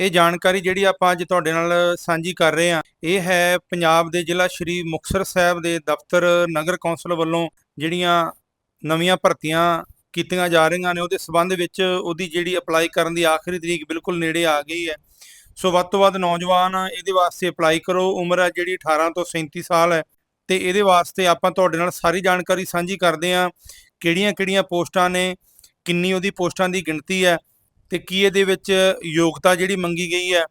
ਇਹ ਜਾਣਕਾਰੀ ਜਿਹੜੀ ਆਪਾਂ ਅੱਜ ਤੁਹਾਡੇ ਨਾਲ ਸਾਂਝੀ ਕਰ ਰਹੇ ਹਾਂ, ਇਹ ਹੈ ਪੰਜਾਬ ਦੇ ਜ਼ਿਲ੍ਹਾ ਸ਼੍ਰੀ ਮੁਕਤਸਰ ਸਾਹਿਬ ਦੇ ਦਫ਼ਤਰ ਨਗਰ ਕੌਂਸਲ ਵੱਲੋਂ ਜਿਹੜੀਆਂ ਨਵੀਆਂ ਭਰਤੀਆਂ ਕੀਤੀਆਂ ਜਾ ਰਹੀਆਂ ਨੇ, ਉਹਦੇ ਸਬੰਧ ਵਿੱਚ ਉਹਦੀ ਜਿਹੜੀ ਅਪਲਾਈ ਕਰਨ ਦੀ ਆਖਰੀ ਤਰੀਕ ਬਿਲਕੁਲ ਨੇੜੇ ਆ ਗਈ ਹੈ। ਸੋ ਵੱਧ ਤੋਂ ਵੱਧ ਨੌਜਵਾਨ ਇਹਦੇ ਵਾਸਤੇ ਅਪਲਾਈ ਕਰੋ, ਉਮਰ ਹੈ ਜਿਹੜੀ 18 ਤੋਂ 37 ਸਾਲ ਹੈ, ਤੇ ਇਹਦੇ ਵਾਸਤੇ ਆਪਾਂ ਤੁਹਾਡੇ ਨਾਲ ਸਾਰੀ ਜਾਣਕਾਰੀ ਸਾਂਝੀ ਕਰਦੇ ਹਾਂ, ਕਿਹੜੀਆਂ-ਕਿਹੜੀਆਂ ਪੋਸਟਾਂ ਨੇ, ਕਿੰਨੀ ਉਹਦੀ ਪੋਸਟਾਂ ਦੀ ਗਿਣਤੀ ਹੈ ਤੇ ਕੀ ਇਹਦੇ ਵਿੱਚ ਯੋਗਤਾ ਜਿਹੜੀ ਮੰਗੀ ਗਈ ਹੈ?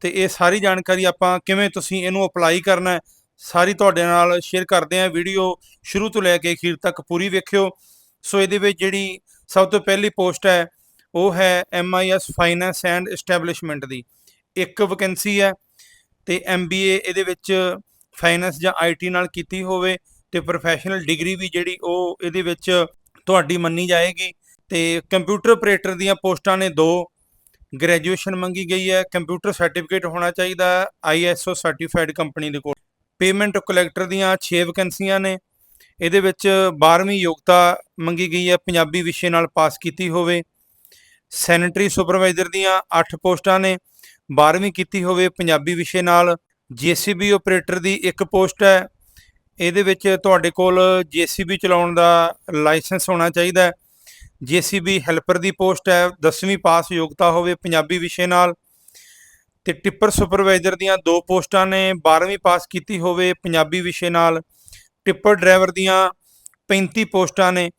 ਤੇ ਇਹ ਸਾਰੀ ਜਾਣਕਾਰੀ ਆਪਾਂ ਕਿਵੇਂ ਤੁਸੀਂ ਇਹਨੂੰ ਅਪਲਾਈ ਕਰਨਾ ਹੈ, ਸਾਰੀ ਤੁਹਾਡੇ ਨਾਲ ਸ਼ੇਅਰ ਕਰਦੇ ਹਾਂ ਵੀਡੀਓ ਸ਼ੁਰੂ ਤੋਂ ਲੈ ਕੇ ਅਖੀਰ ਤੱਕ ਪੂਰੀ ਵੇਖਿਓ। ਸੋ ਇਹਦੇ ਵਿੱਚ ਜਿਹੜੀ ਸਭ ਤੋਂ ਪਹਿਲੀ ਪੋਸਟ ਹੈ, ਉਹ ਹੈ MIS ਫਾਈਨੈਂਸ ਐਂਡ ਐਸਟੈਬਲਿਸ਼ਮੈਂਟ ਦੀ। ਇੱਕ ਵੈਕੈਂਸੀ ਹੈ ਤੇ MBA ਇਹਦੇ ਵਿੱਚ ਫਾਈਨੈਂਸ ਜਾਂ IT ਨਾਲ ਕੀਤੀ ਹੋਵੇ ਤੇ ਪ੍ਰੋਫੈਸ਼ਨਲ ਡਿਗਰੀ ਵੀ ਜਿਹੜੀ ਉਹ ਇਹਦੇ ਵਿੱਚ ਤੁਹਾਡੀ ਮੰਨੀ ਜਾਏਗੀ। ਤੇ ਕੰਪਿਊਟਰ ਆਪਰੇਟਰ ਦੀਆਂ ਪੋਸਟਾਂ ਨੇ ਦੋ ਗ੍ਰੈਜੂਏਸ਼ਨ ਮੰਗੀ ਗਈ ਹੈ ਕੰਪਿਊਟਰ ਸਰਟੀਫਿਕੇਟ ਹੋਣਾ ਚਾਹੀਦਾ ਹੈ, ISO ਸਰਟੀਫਾਈਡ ਕੰਪਨੀ ਦੇ ਕੋਲ। ਪੇਮੈਂਟ ਕਲੈਕਟਰ ਦੀਆਂ 6 ਵੈਕੈਂਸੀਆਂ ਨੇ, ਇਹਦੇ ਵਿੱਚ 12ਵੀਂ ਯੋਗਤਾ ਮੰਗੀ ਗਈ ਹੈ, ਪੰਜਾਬੀ ਵਿਸ਼ੇ ਨਾਲ ਪਾਸ ਕੀਤੀ ਹੋਵੇ। ਸੈਨੇਟਰੀ ਸੁਪਰਵਾਈਜ਼ਰ ਦੀਆਂ 8 ਪੋਸਟਾਂ ਨੇ 12ਵੀਂ ਕੀਤੀ ਹੋਵੇ ਪੰਜਾਬੀ ਵਿਸ਼ੇ ਨਾਲ। ਜੀਸੀਬੀ ਆਪਰੇਟਰ ਦੀ ਇੱਕ ਪੋਸਟ ਹੈ, ਇਹਦੇ ਵਿੱਚ ਤੁਹਾਡੇ ਕੋਲ ਜੀਸੀਬੀ ਚਲਾਉਣ ਦਾ ਲਾਇਸੈਂਸ ਹੋਣਾ ਚਾਹੀਦਾ ਹੈ। ਜੀਸੀਬੀ ਹੈਲਪਰ ਦੀ ਪੋਸਟ ਹੈ 10ਵੀਂ ਪਾਸ ਯੋਗਤਾ ਹੋਵੇ ਪੰਜਾਬੀ ਵਿਸ਼ੇ ਨਾਲ। ਤੇ ਟਿੱਪਰ ਸੁਪਰਵਾਈਜ਼ਰ ਦੀਆਂ ਦੋ ਪੋਸਟਾਂ ਨੇ 12ਵੀਂ ਪਾਸ ਕੀਤੀ ਹੋਵੇ ਪੰਜਾਬੀ ਵਿਸ਼ੇ ਨਾਲ। ਟਿੱਪਰ ਡਰਾਈਵਰ ਦੀਆਂ 35 ਪੋਸਟਾਂ ਨੇ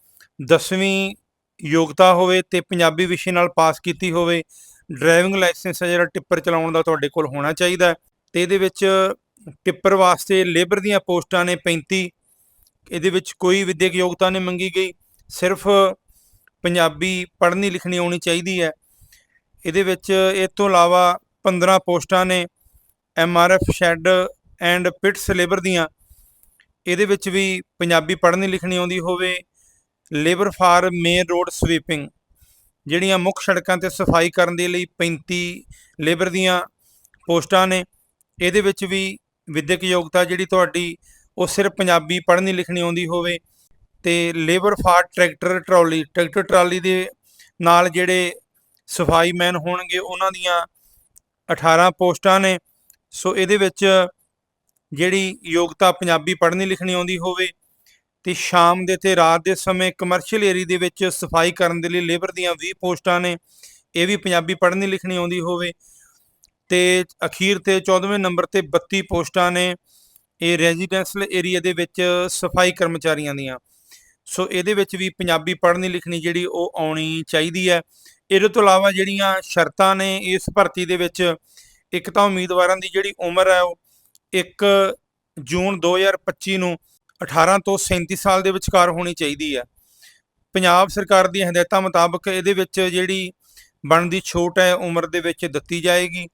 10ਵੀਂ ਯੋਗਤਾ ਹੋਵੇ ਤੇ ਪੰਜਾਬੀ ਵਿਸ਼ੇ ਨਾਲ ਪਾਸ ਕੀਤੀ ਹੋਵੇ। ਡਰਾਈਵਿੰਗ ਲਾਇਸੈਂਸ ਹੈ ਜਿਹੜਾ ਟਿੱਪਰ ਚਲਾਉਣ ਦਾ ਤੁਹਾਡੇ ਕੋਲ ਹੋਣਾ ਚਾਹੀਦਾ ਹੈ। ਤੇ ਇਹਦੇ ਵਿੱਚ ਟਿੱਪਰ ਵਾਸਤੇ ਲੇਬਰ ਦੀਆਂ ਪੋਸਟਾਂ ਨੇ 35 ਇਹਦੇ ਵਿੱਚ ਕੋਈ ਵਿਦਿਅਕ ਯੋਗਤਾ ਨਹੀਂ ਮੰਗੀ ਗਈ। ਸਿਰਫ ਪੰਜਾਬੀ ਪੜ੍ਹਨੀ ਲਿਖਣੀ ਆਉਣੀ ਚਾਹੀਦੀ ਹੈ। ਇਹਦੇ ਵਿੱਚ ਇਹ ਤੋਂ ਇਲਾਵਾ 15 ਪੋਸਟਾਂ ਨੇ MRF shed and pits labour ਦੀਆਂ। ਇਹਦੇ ਵਿੱਚ ਵੀ ਪੰਜਾਬੀ ਪੜ੍ਹਨੀ ਲਿਖਣੀ ਆਉਂਦੀ ਹੋਵੇ। Labour for main road sweeping, ਜਿਹੜੀਆਂ ਮੁੱਖ ਸੜਕਾਂ ਤੇ ਸਫ਼ਾਈ ਕਰਨ ਦੇ ਲਈ 35 ਲੇਬਰ ਦੀਆਂ ਪੋਸਟਾਂ ਨੇ। ਇਹਦੇ ਵਿੱਚ ਵੀ ਵਿਦਿਅਕ ਯੋਗਤਾ ਜਿਹੜੀ ਤੁਹਾਡੀ, ਉਹ ਸਿਰਫ ਪੰਜਾਬੀ ਪੜ੍ਹਨੀ ਲਿਖਣੀ ਆਉਂਦੀ ਹੋਵੇ। ਤੇ labour for tractor trolley tractor trolley ਦੇ ਨਾਲ ਜਿਹੜੇ ਸਫ਼ਾਈ ਮੈਨ ਹੋਣਗੇ, ਉਹਨਾਂ ਦੀਆਂ 18 ਪੋਸਟਾਂ ਨੇ। ਸੋ ਇਹਦੇ ਵਿੱਚ ਜਿਹੜੀ ਯੋਗਤਾ ਪੰਜਾਬੀ ਪੜ੍ਹਨੀ ਲਿਖਣੀ ਆਉਂਦੀ ਹੋਵੇ ਤੇ ਸ਼ਾਮ ਦੇ ਤੇ ਰਾਤ ਦੇ ਸਮੇਂ ਕਮਰਸ਼ੀਅਲ ਏਰੀਆ ਦੇ ਵਿੱਚ ਸਫ਼ਾਈ ਕਰਨ ਦੇ ਲਈ ਲੇਬਰ ਦੀਆਂ 20 ਪੋਸਟਾਂ ਨੇ, ਇਹ ਵੀ ਪੰਜਾਬੀ ਪੜ੍ਹਨੀ ਲਿਖਣੀ ਆਉਂਦੀ ਹੋਵੇ। ਤੇ ਅਖੀਰ ਤੇ 14ਵੇਂ ਨੰਬਰ ਤੇ 32 ਪੋਸਟਾਂ ਨੇ, ਇਹ ਰੈਜ਼ੀਡੈਂਸ਼ੀਅਲ ਏਰੀਆ ਦੇ ਵਿੱਚ ਸਫ਼ਾਈ ਕਰਮਚਾਰੀਆਂ ਦੀਆਂ। ਸੋ ਇਹਦੇ ਵਿੱਚ ਵੀ ਪੰਜਾਬੀ ਪੜ੍ਹਨੀ ਲਿਖਣੀ ਜਿਹੜੀ ਉਹ ਆਉਣੀ ਚਾਹੀਦੀ ਹੈ। ਇਹਦੇ ਤੋਂ ਇਲਾਵਾ ਜਿਹੜੀਆਂ ਸ਼ਰਤਾਂ ਨੇ ਇਸ ਭਰਤੀ ਦੇ ਵਿੱਚ, ਇੱਕ ਤਾਂ ਉਮੀਦਵਾਰਾਂ ਦੀ ਜਿਹੜੀ ਉਮਰ ਹੈ ਉਹ 1 ਜੂਨ 2025 ਨੂੰ 18 ਤੋਂ 37 ਸਾਲ ਦੇ ਵਿਚਕਾਰ ਹੋਣੀ ਚਾਹੀਦੀ ਹੈ। ਪੰਜਾਬ ਸਰਕਾਰ ਦੀਆਂ ਹਦਾਇਤਾਂ ਮੁਤਾਬਕ ਇਹਦੇ ਵਿੱਚ ਜਿਹੜੀ ਬਣਦੀ ਛੋਟ ਹੈ, ਉਮਰ ਦੇ ਵਿੱਚ ਦਿੱਤੀ ਜਾਏਗੀ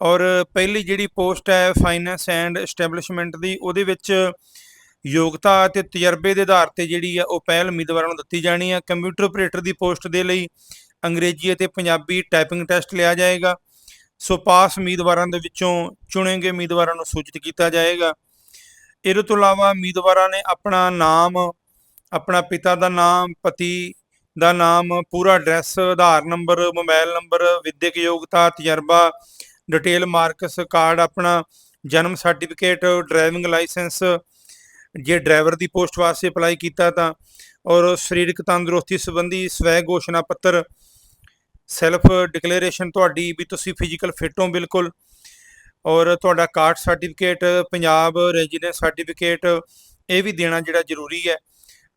ਔਰ ਪਹਿਲੀ ਜਿਹੜੀ ਪੋਸਟ ਹੈ ਫਾਈਨੈਂਸ ਐਂਡ ਐਸਟੈਬਲਿਸ਼ਮੈਂਟ ਦੀ, ਉਹਦੇ ਵਿੱਚ ਯੋਗਤਾ ਅਤੇ ਤਜਰਬੇ ਦੇ ਆਧਾਰ ਤੇ ਜਿਹੜੀ ਆ ਉਹ ਪਹਿਲ ਉਮੀਦਵਾਰਾਂ ਨੂੰ ਦਿੱਤੀ ਜਾਣੀ ਆ। ਕੰਪਿਊਟਰ ਆਪਰੇਟਰ ਦੀ ਪੋਸਟ ਦੇ ਲਈ ਅੰਗਰੇਜ਼ੀ ਅਤੇ ਪੰਜਾਬੀ ਟਾਈਪਿੰਗ ਟੈਸਟ ਲਿਆ ਜਾਏਗਾ। ਸੋ ਪਾਸ ਉਮੀਦਵਾਰਾਂ ਦੇ ਵਿੱਚੋਂ ਚੁਣੇ ਗਏ ਉਮੀਦਵਾਰਾਂ ਨੂੰ ਸੂਚਿਤ ਕੀਤਾ ਜਾਏਗਾ। ਇਹਦੇ ਤੋਂ ਇਲਾਵਾ ਉਮੀਦਵਾਰਾਂ ਨੇ ਆਪਣਾ ਨਾਮ, ਆਪਣਾ ਪਿਤਾ ਦਾ ਨਾਮ, ਪਤੀ ਦਾ ਨਾਮ, ਪੂਰਾ address, Aadhaar number, mobile number, ਵਿਦਿਅਕ ਯੋਗਤਾ, ਤਜਰਬਾ, ਡਿਟੇਲ ਮਾਰਕਸ ਕਾਰਡ, ਆਪਣਾ ਜਨਮ ਸਰਟੀਫਿਕੇਟ, ਡਰਾਈਵਿੰਗ ਲਾਇਸੈਂਸ ਜੇ ਡਰਾਈਵਰ ਦੀ ਪੋਸਟ ਵਾਸਤੇ ਅਪਲਾਈ ਕੀਤਾ ਤਾਂ ਔਰ ਸਰੀਰਕ ਤੰਦਰੁਸਤੀ ਸੰਬੰਧੀ ਸਵੈ ਘੋਸ਼ਣਾ ਪੱਤਰ ਸੈਲਫ ਡਿਕਲੇਰੇਸ਼ਨ ਤੁਹਾਡੀ ਵੀ ਤੁਸੀਂ ਫਿਜ਼ੀਕਲ ਫਿਟ ਹੋ ਬਿਲਕੁਲ ਔਰ ਤੁਹਾਡਾ caste certificate Punjab residence certificate ਇਹ ਵੀ ਦੇਣਾ ਜਿਹੜਾ ਜ਼ਰੂਰੀ ਹੈ।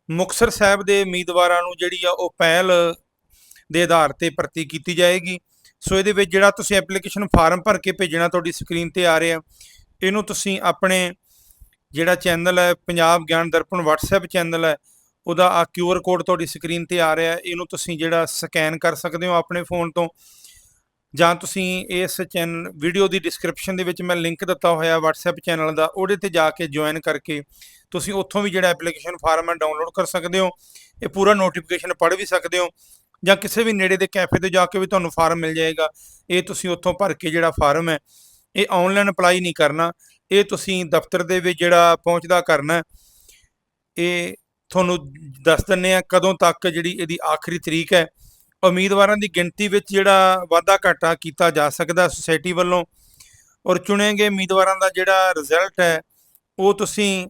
ਮੁਕਤਸਰ ਸਾਹਿਬ ਦੇ ਉਮੀਦਵਾਰਾਂ ਨੂੰ ਜਿਹੜੀ ਆ ਉਹ ਪਹਿਲ ਦੇ ਆਧਾਰ ਤੇ ਭਰਤੀ ਕੀਤੀ ਜਾਏਗੀ। ਸੋ ਇਹਦੇ ਵਿੱਚ ਜਿਹੜਾ ਤੁਸੀਂ ਐਪਲੀਕੇਸ਼ਨ ਫਾਰਮ ਭਰ ਕੇ ਭੇਜਣਾ ਤੁਹਾਡੀ ਸਕਰੀਨ ਤੇ ਆ ਰਿਹਾ, ਇਹਨੂੰ ਤੁਸੀਂ ਆਪਣੇ ਜਿਹੜਾ ਚੈਨਲ ਹੈ, ਪੰਜਾਬ ਗਿਆਨ ਦਰਪਣ WhatsApp ਚੈਨਲ ਹੈ, ਉਹਦਾ ਆ QR ਕੋਡ ਤੁਹਾਡੀ ਸਕਰੀਨ ਤੇ ਆ ਰਿਹਾ ਇਹਨੂੰ ਤੁਸੀਂ ਜਿਹੜਾ ਸਕੈਨ ਕਰ ਸਕਦੇ ਹੋ ਆਪਣੇ ਫੋਨ ਤੋਂ। ਜਾਂ ਤੁਸੀਂ ਇਸ ਚੈਨਲ ਵੀਡੀਓ ਦੀ ਡਿਸਕ੍ਰਿਪਸ਼ਨ ਦੇ ਵਿੱਚ ਮੈਂ ਲਿੰਕ ਦਿੱਤਾ ਹੋਇਆ WhatsApp ਚੈਨਲ ਦਾ, ਉਹਦੇ ਤੇ ਜਾ ਕੇ ਜੁਆਇਨ ਕਰਕੇ ਤੁਸੀਂ ਉੱਥੋਂ ਵੀ ਜਿਹੜਾ ਐਪਲੀਕੇਸ਼ਨ ਫਾਰਮ ਹੈ ਡਾਊਨਲੋਡ ਕਰ ਸਕਦੇ ਹੋ। ਇਹ ਪੂਰਾ ਨੋਟੀਫਿਕੇਸ਼ਨ ਪੜ੍ਹ ਵੀ ਸਕਦੇ ਹੋ। ਜਾਂ ਕਿਸੇ ਵੀ ਨੇੜੇ ਦੇ ਕੈਫੇ ਤੇ ਜਾ ਕੇ ਵੀ ਤੁਹਾਨੂੰ ਫਾਰਮ ਮਿਲ ਜਾਏਗਾ। ਇਹ ਤੁਸੀਂ ਉੱਥੋਂ ਭਰ ਕੇ ਜਿਹੜਾ ਫਾਰਮ ਹੈ, ਇਹ ਆਨਲਾਈਨ ਅਪਲਾਈ ਨਹੀਂ ਕਰਨਾ। ਇਹ ਤੁਸੀਂ ਦਫ਼ਤਰ ਦੇ ਵਿੱਚ ਜਿਹੜਾ ਪਹੁੰਚਦਾ ਕਰਨਾ, ਇਹ ਤੁਹਾਨੂੰ ਦੱਸ ਦਿੰਨੇ ਆ ਕਦੋਂ ਤੱਕ ਜਿਹੜੀ ਇਹਦੀ ਆਖਰੀ ਤਰੀਕ ਹੈ। ਉਮੀਦਵਾਰਾਂ ਦੀ ਗਿਣਤੀ ਵਿੱਚ ਜਿਹੜਾ ਵਾਧਾ ਘਾਟਾ ਕੀਤਾ ਜਾ ਸਕਦਾ ਸੁਸਾਇਟੀ ਵੱਲੋਂ ਔਰ ਚੁਣੇ ਗਏ ਉਮੀਦਵਾਰਾਂ ਦਾ ਜਿਹੜਾ ਰਿਜ਼ਲਟ ਹੈ, ਉਹ ਤੁਸੀਂ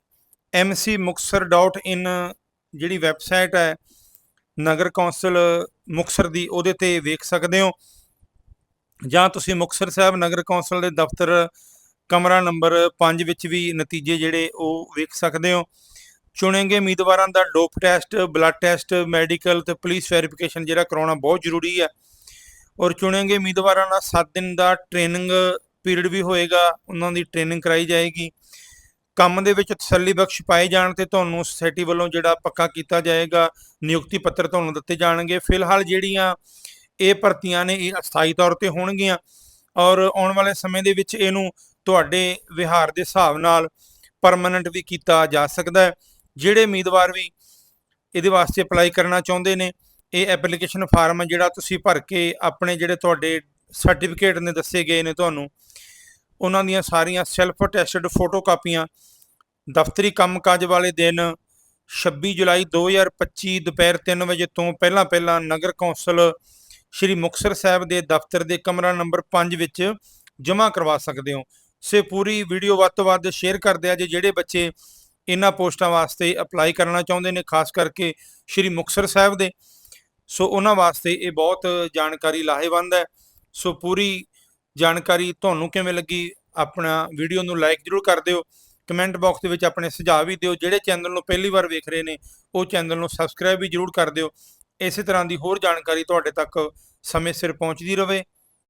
mcmuxar.in ਜਿਹੜੀ ਵੈਬਸਾਈਟ ਹੈ, ਨਗਰ ਕੌਂਸਲ ਮੁਕਸਰ ਦੀ ਉਹਦੇ ਤੇ ਵੇਖ ਸਕਦੇ ਹੋ। ਜਾਂ ਤੁਸੀਂ ਮੁਕਸਰ ਸਾਹਿਬ ਨਗਰ ਕੌਂਸਲ ਦੇ ਦਫ਼ਤਰ ਕਮਰਾ ਨੰਬਰ 5 ਵਿੱਚ ਵੀ ਨਤੀਜੇ ਜਿਹੜੇ ਉਹ ਵੇਖ ਸਕਦੇ ਹੋ। ਚੁਣੇ ਗਏ ਉਮੀਦਵਾਰਾਂ ਦਾ dope test, blood test, medical ਤੇ ਪੁਲਿਸ ਵੈਰੀਫਿਕੇਸ਼ਨ ਜਿਹੜਾ ਕਰਾਉਣਾ ਬਹੁਤ ਜ਼ਰੂਰੀ ਹੈ। ਔਰ ਚੁਣੇ ਗਏ ਉਮੀਦਵਾਰਾਂ ਦਾ 7 ਦਿਨ ਦਾ ਟ੍ਰੇਨਿੰਗ ਪੀਰੀਅਡ ਵੀ ਹੋਏਗਾ, ਉਹਨਾਂ ਦੀ ਟ੍ਰੇਨਿੰਗ ਕਰਾਈ ਜਾਏਗੀ। ਕੰਮ ਦੇ ਵਿੱਚ ਤਸੱਲੀ ਬਖਸ਼ ਪਾਏ ਜਾਣ ਤੇ ਤੁਹਾਨੂੰ ਸੁਸਾਇਟੀ ਵੱਲੋਂ ਜਿਹੜਾ ਪੱਕਾ ਕੀਤਾ ਜਾਏਗਾ, ਨਿਯੁਕਤੀ ਪੱਤਰ ਤੁਹਾਨੂੰ ਦਿੱਤੇ ਜਾਣਗੇ। ਫਿਲਹਾਲ ਜਿਹੜੀਆਂ ਇਹ ਭਰਤੀਆਂ ਨੇ, ਇਹ ਅਸਥਾਈ ਤੌਰ ਤੇ ਹੋਣਗੀਆਂ। ਔਰ ਆਉਣ ਵਾਲੇ ਸਮੇਂ ਦੇ ਵਿੱਚ ਇਹਨੂੰ ਤੁਹਾਡੇ ਵਿਹਾਰ ਦੇ ਹਿਸਾਬ ਨਾਲ ਪਰਮਨੈਂਟ ਵੀ ਕੀਤਾ ਜਾ ਸਕਦਾ ਹੈ। ਜਿਹੜੇ ਉਮੀਦਵਾਰ ਵੀ ਇਹਦੇ ਵਾਸਤੇ ਅਪਲਾਈ ਕਰਨਾ ਚਾਹੁੰਦੇ ਨੇ, ਇਹ ਐਪਲੀਕੇਸ਼ਨ ਫਾਰਮ ਹੈ ਜਿਹੜਾ ਤੁਸੀਂ ਭਰ ਕੇ ਆਪਣੇ ਜਿਹੜੇ ਤੁਹਾਡੇ ਸਰਟੀਫਿਕੇਟ ਨੇ ਦੱਸੇ ਗਏ ਨੇ ਤੁਹਾਨੂੰ, ਉਹਨਾਂ ਦੀਆਂ ਸਾਰੀਆਂ ਸੈਲਫ ਅਟੈਸਟਡ ਫੋਟੋ ਕਾਪੀਆਂ ਦਫ਼ਤਰੀ ਕੰਮਕਾਜ ਵਾਲੇ ਦਿਨ 26 ਜੁਲਾਈ 2025 ਦੁਪਹਿਰ 3 ਵਜੇ ਤੋਂ ਪਹਿਲਾਂ ਪਹਿਲਾਂ ਨਗਰ ਕੌਂਸਲ ਸ਼੍ਰੀ ਮੁਕਤਸਰ ਸਾਹਿਬ ਦੇ ਦਫ਼ਤਰ ਦੇ ਕਮਰਾ ਨੰਬਰ 5 ਵਿੱਚ ਜਮ੍ਹਾਂ ਕਰਵਾ ਸਕਦੇ ਹੋ। ਸੇ ਪੂਰੀ ਵੀਡੀਓ ਵੱਧ ਤੋਂ ਵੱਧ ਸ਼ੇਅਰ ਕਰਦੇ ਆ ਜੇ ਜਿਹੜੇ ਬੱਚੇ ਇਹਨਾਂ ਪੋਸਟਾਂ ਵਾਸਤੇ ਅਪਲਾਈ ਕਰਨਾ ਚਾਹੁੰਦੇ ਨੇ, ਖਾਸ ਕਰਕੇ ਸ਼੍ਰੀ ਮੁਕਤਸਰ ਸਾਹਿਬ ਦੇ। ਸੋ ਉਹਨਾਂ ਵਾਸਤੇ ਇਹ ਬਹੁਤ ਜਾਣਕਾਰੀ ਲਾਹੇਵੰਦ ਹੈ। ਸੋ ਪੂਰੀ ਜਾਣਕਾਰੀ ਤੁਹਾਨੂੰ ਕਿਵੇਂ ਲੱਗੀ? ਆਪਣਾ ਵੀਡੀਓ ਨੂੰ ਲਾਈਕ ਜ਼ਰੂਰ ਕਰ ਦਿਓ। ਕਮੈਂਟ ਬਾਕਸ ਦੇ ਵਿੱਚ ਆਪਣੇ ਸੁਝਾਅ ਵੀ ਦਿਓ। ਜਿਹੜੇ ਚੈਨਲ ਨੂੰ ਪਹਿਲੀ ਵਾਰ ਵੇਖ ਰਹੇ ਨੇ, ਉਹ ਚੈਨਲ ਨੂੰ ਸਬਸਕ੍ਰਾਈਬ ਵੀ ਜ਼ਰੂਰ ਕਰ ਦਿਓ। ਇਸੇ ਤਰ੍ਹਾਂ ਦੀ ਹੋਰ ਜਾਣਕਾਰੀ ਤੁਹਾਡੇ ਤੱਕ ਸਮੇਂ ਸਿਰ ਪਹੁੰਚਦੀ ਰਹੇ